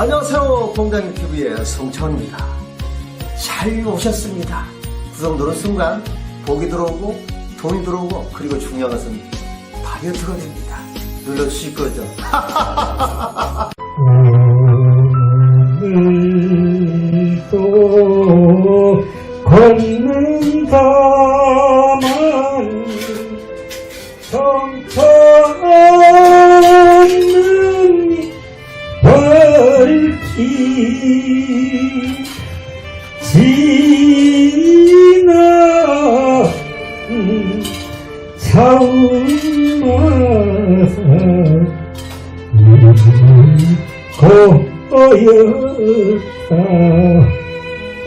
안녕하세요. 공장 TV의 송차원입니다. 잘 오셨습니다. 구성 누른 순간 복이 들어오고 돈이 들어오고 그리고 중요한 것은 다이어트가 됩니다. 눌러주실 거죠? 고였다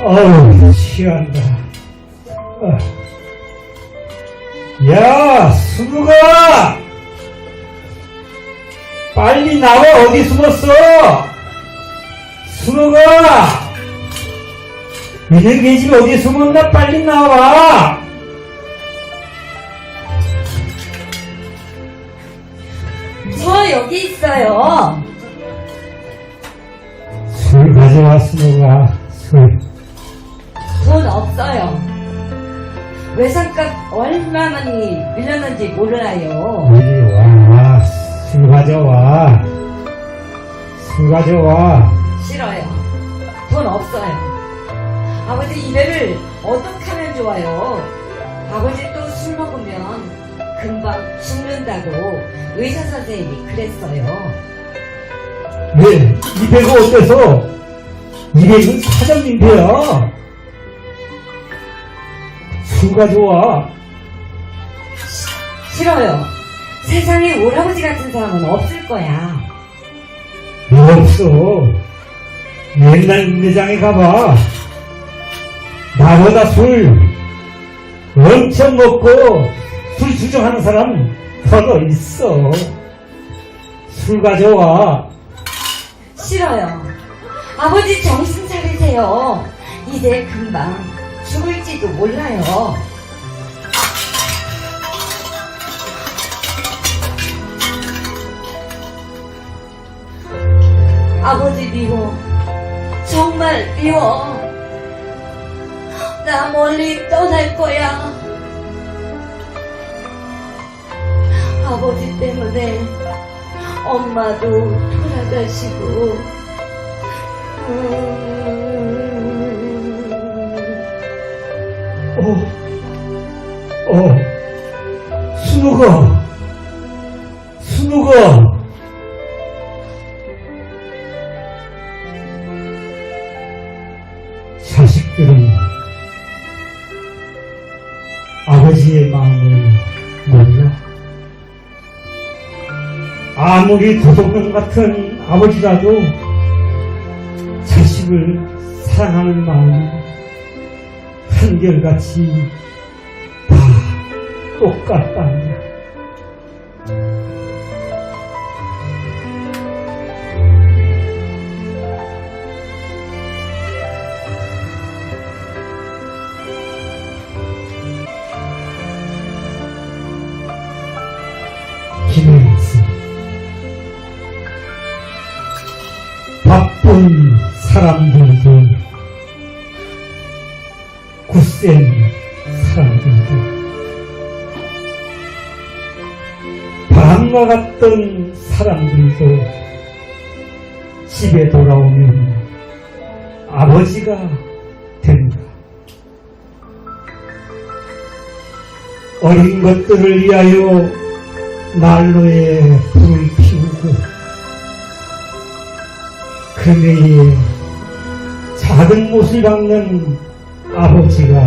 아우 취한다 아. 야 수부가! 빨리 나와 어디 숨었어? 수부가! 니네 계집 어디 숨었나? 빨리 나와 저 여기 있어요. 술 수부가 술돈 없어요. 외상값 얼마만이 빌렸는지 몰라요. 이리 와, 술 가져와. 술 가져와. 싫어요. 돈 없어요. 아버지 이래를 어떻게 하면 좋아요? 아버지 또 술 먹으면 금방 죽는다고 의사 선생님이 그랬어요. 네, 이 배가 어때서? 이 배는 사장님 배야. 술 가져와. 싫어요. 세상에 오라버지 같은 사람은 없을 거야. 왜 없어? 옛날 매장에 가봐. 나보다 술 엄청 먹고 술 주정하는 사람 더더 있어. 술 가져와. 싫어요. 아버지 정신 차리세요. 이제 금방 죽을지도 몰라요. 아버지 미워. 정말 미워. 나 멀리 떠날 거야. 아버지 때문에 엄마도 돌아가시고 음, 어, 어, 순우가, 순우가, 아무리 도둑놈 같은 아버지라도 자식을 사랑하는 마음이 한결같이 다 똑같단다. 사람들도 굳센 사람들도 바람과 같던 사람들도 집에 돌아오면 아버지가 된다. 어린 것들을 위하여 난로에 불을 피우고 그네에 작은 못을 박는 아버지가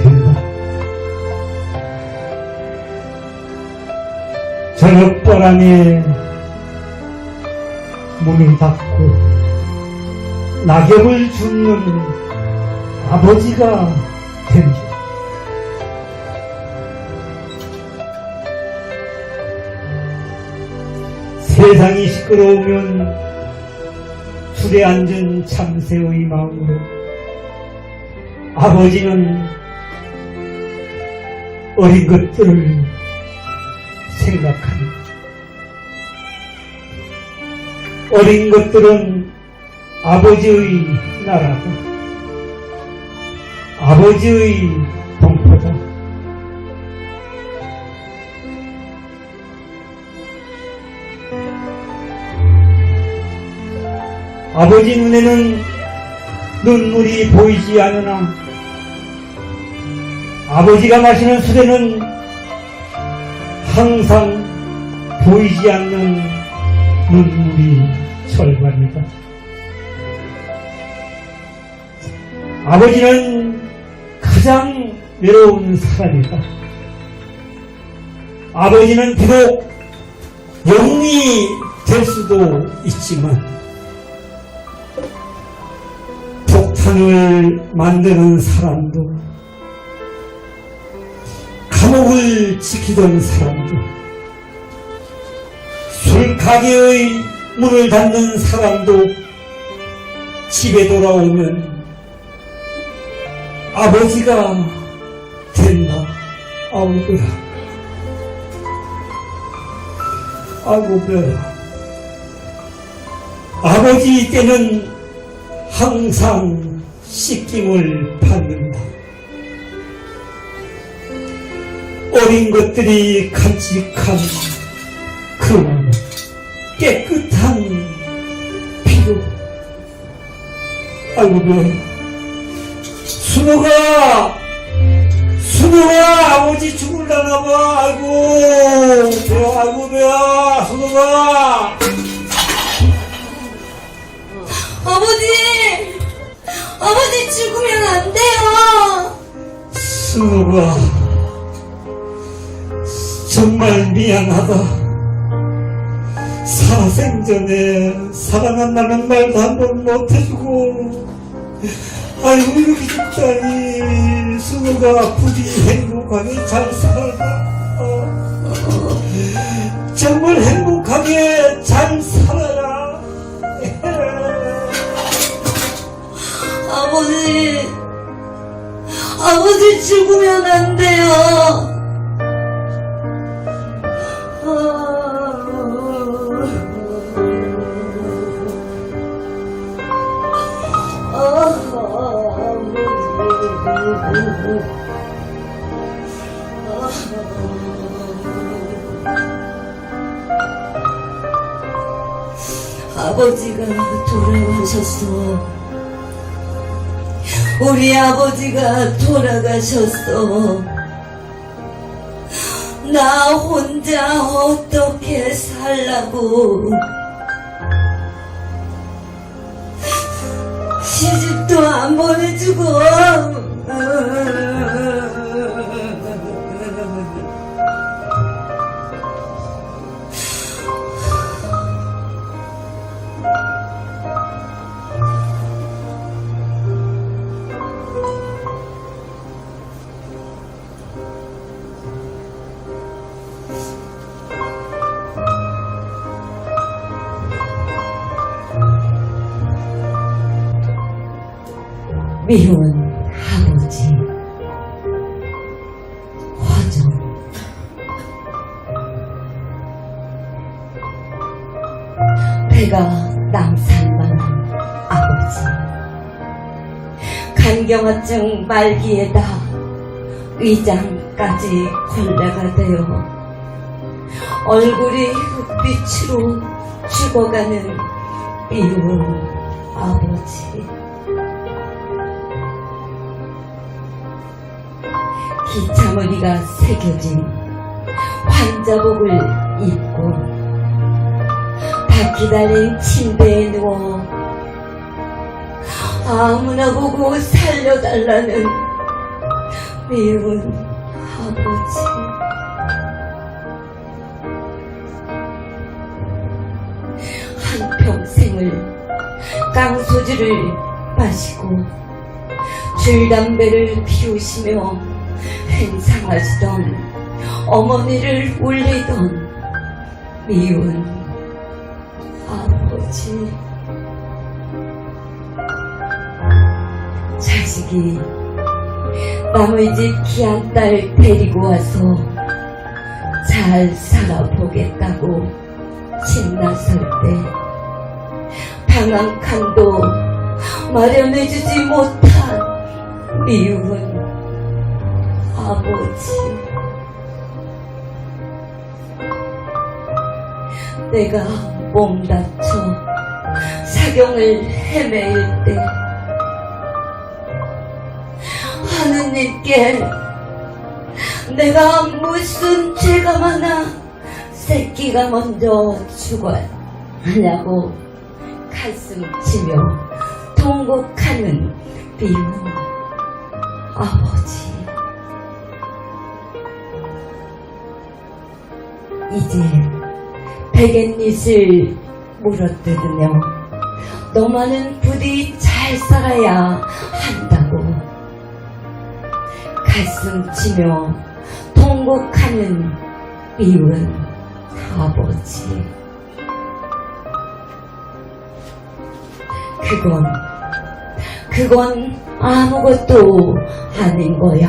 된다. 저녁바람에 문을 닫고 낙엽을 줍는 아버지가 된다. 세상이 시끄러우면 술에 앉은 참새의 마음으로 아버지는 어린 것들을 생각합니다. 어린 것들은 아버지의 나라다. 아버지의 동포다. 아버지 눈에는 눈물이 보이지 않으나 아버지가 마시는 술에는 항상 보이지 않는 눈물이 절반이다. 아버지는 가장 외로운 사람이다. 아버지는 비록 영웅이 될 수도 있지만 폭탄을 만드는 사람도 감옥을 지키던 사람도 술 가게의 문을 닫는 사람도 집에 돌아오면 아버지가 된다. 아우베라. 아우베라. 아버지 때는 항상 씻김을 받는다. 어린 것들이 간직한 그 깨끗한 피로 아이고 순호가 순호가 아버지 죽을라나 봐. 아이고 배야 아이고 배야 순호가. 아버지! 아버지 죽으면 안 돼요! 순호가 정말 미안하다. 사생전에 사랑한다는 말도 한 번 못해주고. 아이고 이렇게 죽다니 순호가 부디 행복하게 잘 살아 죽으면 안 돼요! 아버지가 돌아가셨어. 우리 아버지가 돌아가셨어. 나 혼자 어떻게 살라고. 시집도 안 보내주고. 미운 아버지. 화정. 배가 남산만한 아버지. 간경화증 말기에다 위장까지 걸레가 되어 얼굴이 흑빛으로 죽어가는 미운 아버지 기차머리가 새겨진 환자복을 입고 바퀴 달린 침대에 누워 아무나 보고 살려달라는 미운 아버지. 한평생을 깡소주를 마시고 줄담배를 피우시며 행상하시던 어머니를 울리던 미운 아버지. 자식이 남의 집 귀한 딸 데리고 와서 잘 살아보겠다고 집 나설 때 방한 칸도 마련해주지 못한 미운 아버지. 내가 몸 다쳐 사경을 헤매일 때 하느님께 내가 무슨 죄가 많아 새끼가 먼저 죽어야 하냐고 가슴 치며 통곡하는 미운 아버지 이제 베갯잇을 물어뜯으며 너만은 부디 잘 살아야 한다고 가슴 치며 통곡하는 미운 아버지. 그건 그건 아무것도 아닌 거야.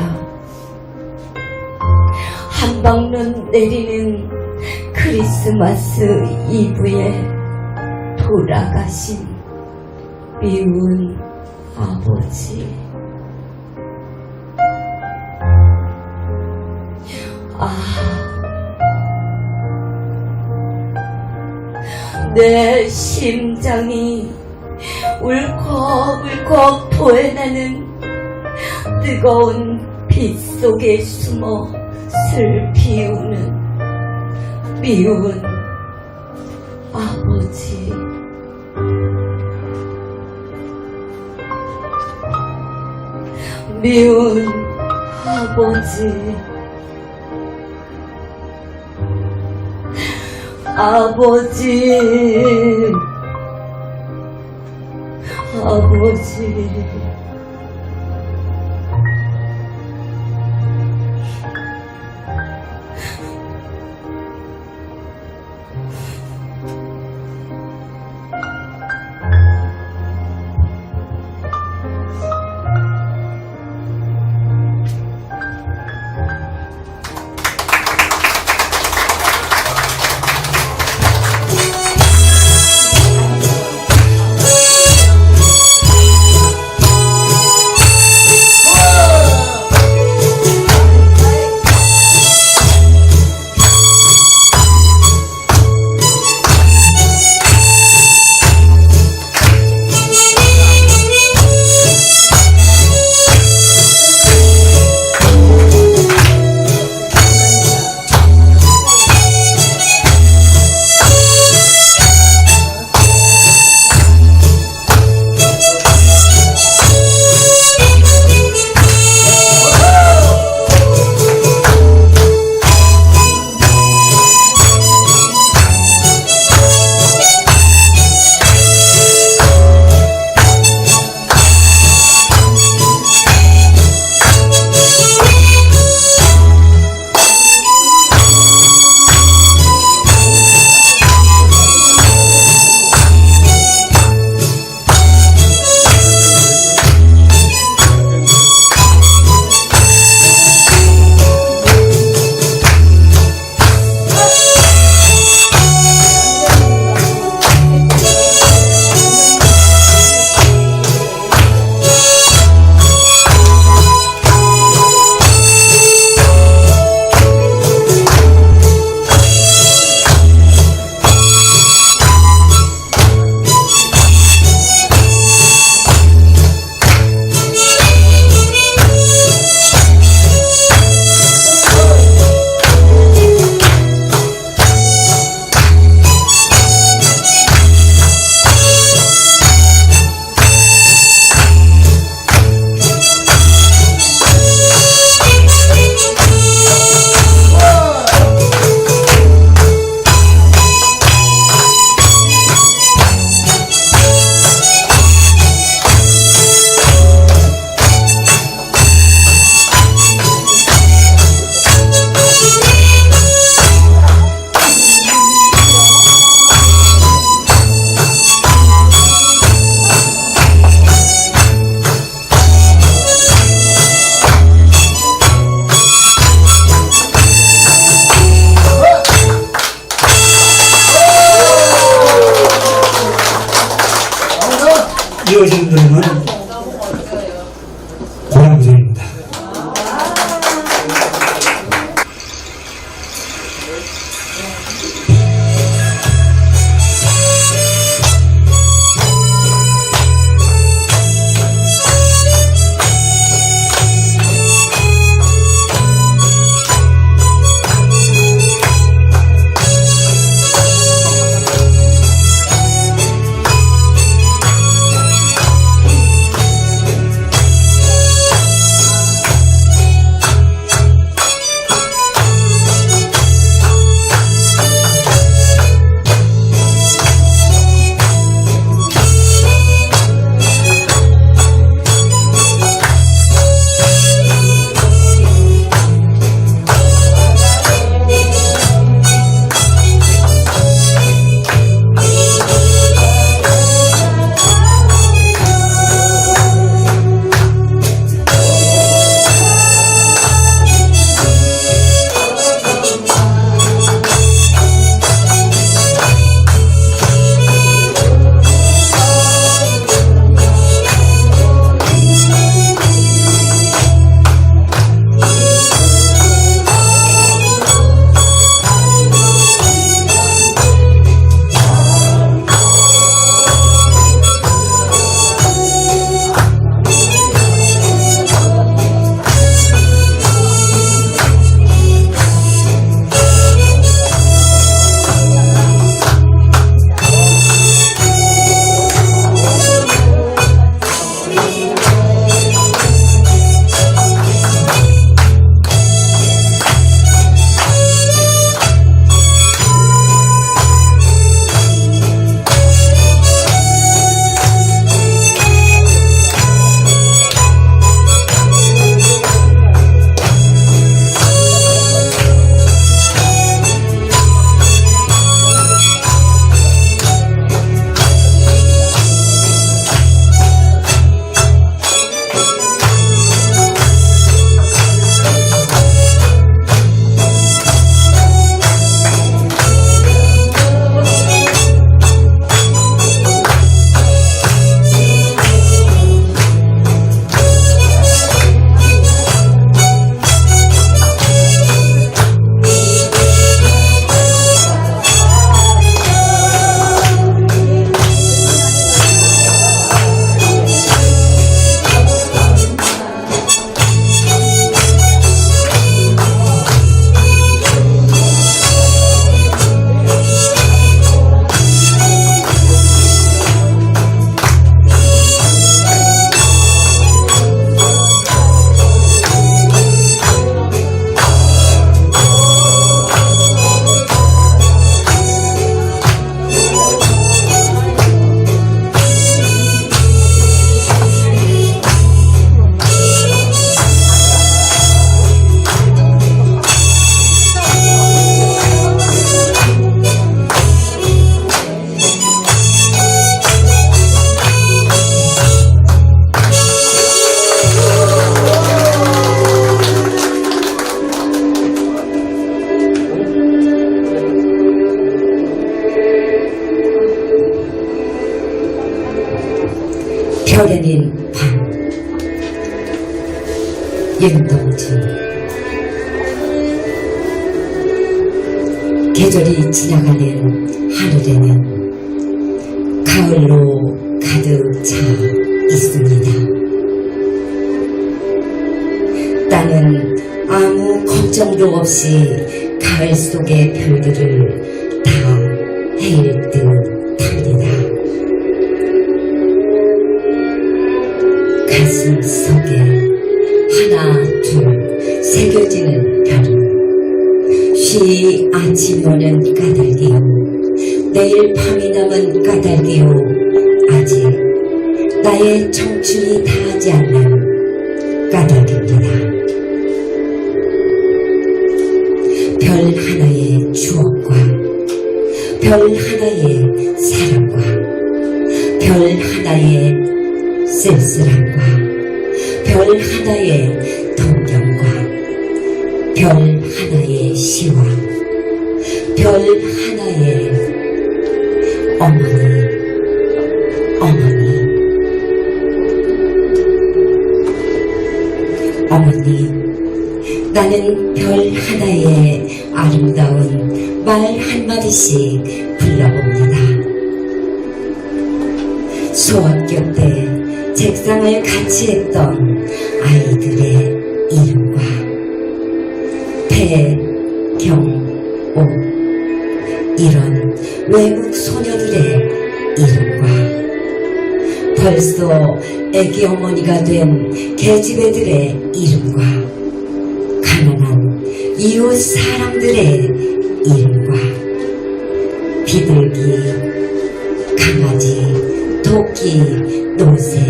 한방눈 내리는 크리스마스 이브에 돌아가신 미운 아버지. 아, 내 심장이 울컥울컥 토해나는 뜨거운 빛 속에 숨어 슬피 우는 미운 아버지. 미운 아버지. 아버지. 아버지. 이어지는 노래는 걱정도 없이 가을 속의 별들을 다 헤일 듯합니다. 가슴 속에 하나 둘 새겨지는 별은 쉬 아침 오는 까닭이요 내일 밤이 남은 까닭이요 아직 나의 청춘이 다하지 않는 까닭입니다. 별 하나의 사랑과 별 하나의 쓸쓸함과 별 하나의 동경과 별 하나의 시와 별 하나의 어머니 어머니. 어머니 나는 별 하나의 아름다운 말 한마디씩 소학교 때 책상을 같이 했던 아이들의 이름과 배, 경, 옥 이런 외국 소녀들의 이름과 벌써 애기 어머니가 된 계집애들의 이름과 가난한 이웃 사람들의 이름과 비둘기, 강아지, 토끼, 노새,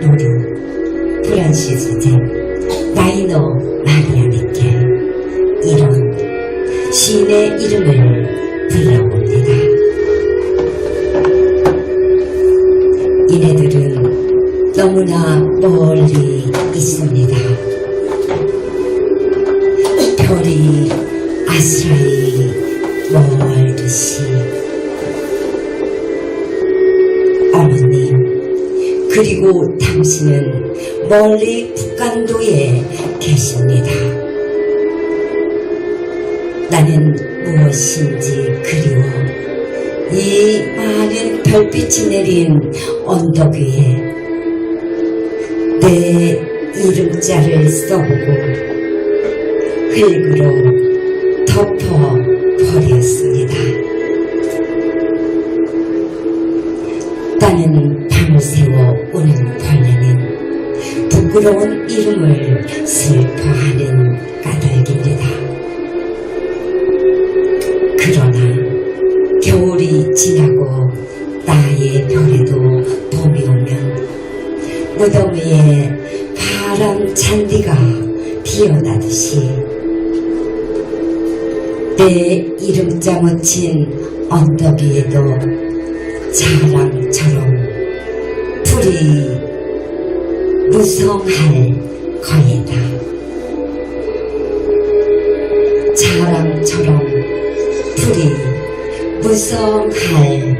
노루, 프란시스 잼, 나이노, 마리아 미켈 이런 시인의 이름을 나는 무엇인지 그리워 이 많은 별빛이 내린 언덕 위에 내 이름자를 써보고 흙으로 덮어 버렸습니다. 나는 밤을 새워 우는 벌레는 부끄러운 이름을 슬퍼하는 지나고 나의 별에도 봄이 오면 무덤 위에 파란 잔디가 피어나듯이 내 이름자 묻힌 언덕 위에도 자랑처럼 풀이 무성할 거이다. 자랑처럼 풀이 무성할